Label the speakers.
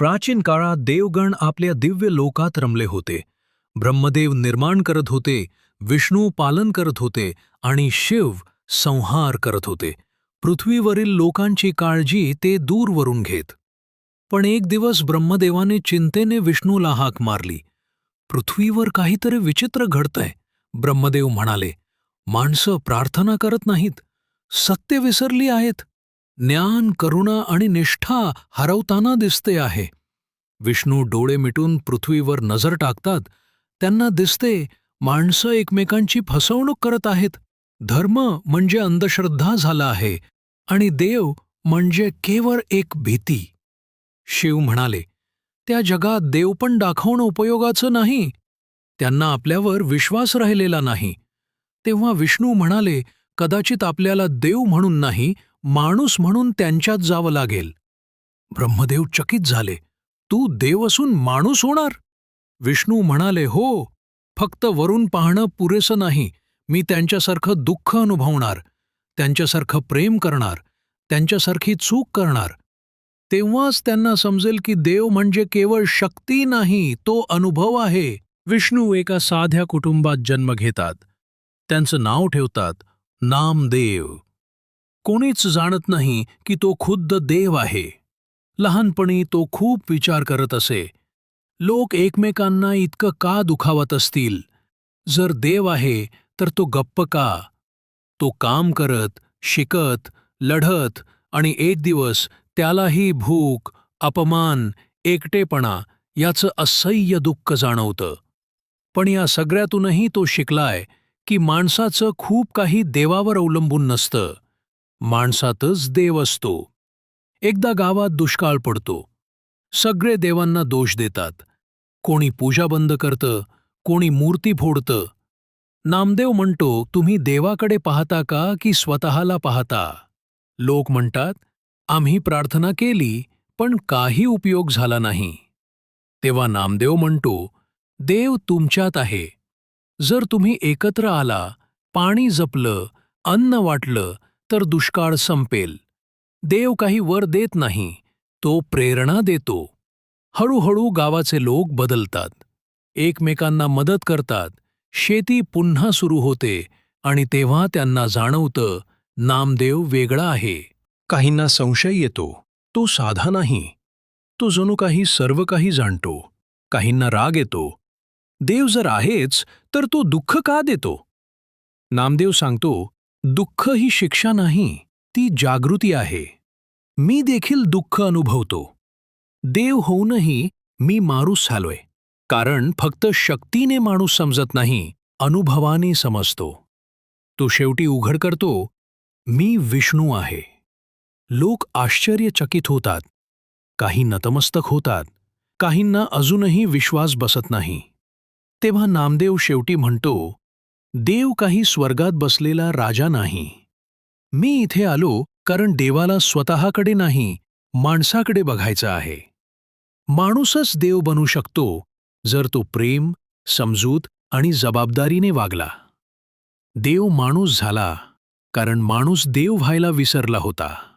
Speaker 1: प्राचीन काळात देवगण आपल्या दिव्य लोकात रमले होते. ब्रह्मदेव निर्माण करत होते विष्णू पालन करत होते आणि शिव संहार करत होते. पृथ्वीवरील लोकांची काळजी ते दूरवरून घेत. पण एक दिवस ब्रह्मदेवाने चिंतेने विष्णूला हाक मारली. पृथ्वीवर काहीतरी विचित्र घडतंय ब्रह्मदेव म्हणाले. माणसं प्रार्थना करत नाहीत. सत्य विसरली आहेत. ज्ञान करुणा आणि निष्ठा हरवताना दिसते आहे. विष्णू डोळे मिटून पृथ्वीवर नजर टाकतात. त्यांना दिसते माणसं एकमेकांची फसवणूक करत आहेत. धर्म म्हणजे अंधश्रद्धा झाला आहे आणि देव म्हणजे केवळ एक भीती. शिव म्हणाले त्या जगात देव पण दाखवणं उपयोगाचं नाही. त्यांना आपल्यावर विश्वास राहिलेला नाही. तेव्हा विष्णू म्हणाले कदाचित आपल्याला देव म्हणून नाही माणूस म्हणून त्यांच्यात जावं लागेल. ब्रह्मदेव चकित झाले. तू देव असून माणूस होणार. विष्णू म्हणाले हो फक्त वरून पाहणं पुरेसं नाही. मी त्यांच्यासारखं दुःख अनुभवणार. त्यांच्यासारखं प्रेम करणार. त्यांच्यासारखी चूक करणार. तेव्हाच त्यांना समजेल की देव म्हणजे केवळ शक्ती नाही तो अनुभव आहे. विष्णू एका साध्या कुटुंबात जन्म घेतात. त्यांचं नाव ठेवतात नामदेव. कोणीच जाणत नाही की तो खुद्द देव आहे. लहानपणी तो खूप विचार करत असे. लोक एकमेकांना इतकं का दुखावत असतील? जर देव आहे तर तो गप्प का? तो काम करत शिकत लढत आणि एक दिवस त्यालाही भूक अपमान एकटेपणा याचं असह्य दुःख जाणवतं. पण या सगळ्यातूनही तो शिकलाय की माणसाचं खूप काही देवावर अवलंबून नसतं. माणसातच देव असतो. एकदा गावात दुष्काळ पडतो. सगळे देवांना दोष देतात. कोणी पूजा बंद करतं कोणी मूर्ती फोडतं. नामदेव म्हणतो तुम्ही देवाकडे पाहता का की स्वतःला पाहता? लोक म्हणतात आम्ही प्रार्थना केली पण काही उपयोग झाला नाही. तेव्हा नामदेव म्हणतो देव तुमच्यात आहे. जर तुम्ही एकत्र आला पाणी जपलं अन्न वाटलं तर दुष्काळ संपेल. देव काही वर देत नाही तो प्रेरणा देतो. हळूहळू गावाचे लोक बदलतात. एकमेकांना मदत करतात. शेती पुन्हा सुरू होते आणि तेव्हा त्यांना जाणवतं नामदेव वेगळा आहे. काहींना संशय येतो तो साधा नाही. तो जणू काही सर्व काही जाणतो. काहींना राग येतो. देव जर आहेच तर तो दुःख का देतो? नामदेव सांगतो दुःख ही शिक्षा नाही ती जागृती आहे. मी देखील दुःख अनुभवतो. देव होऊनही मी माणूस झालोय कारण फक्त शक्तीने माणूस समजत नाही अनुभवाने समजतो. तो शेवटी उघड करतो मी विष्णू आहे. लोक आश्चर्यचकित होतात. काही नतमस्तक होतात काहींना अजूनही विश्वास बसत नाही. तेव्हा नामदेव शेवटी म्हणतो देव काही स्वर्गात बसलेला राजा नाही. मी इथे आलो कारण देवाला स्वतःकडे नाही माणसाकडे बघायचं आहे. माणूसच देव बनू शकतो जर तो प्रेम समजूत आणि जबाबदारीने वागला. देव माणूस झाला कारण माणूस देव व्हायला विसरला होता.